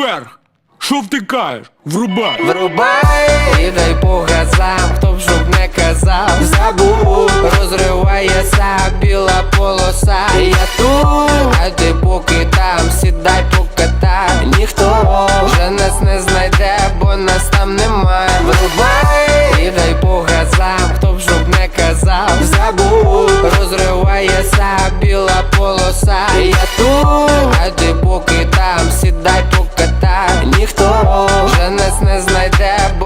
Вверх! Що втикаєш? Врубай! Врубай і дай по газам, хто б щоб не казав, забув, розривається біла полоса. Я тут, а ти поки там, сідай покатай. Ніхто вже нас не знайде, бо нас там немає. Врубай і дай по газам, хто б щоб не казав, забув, розривається біла полоса. Я тут, а ти поки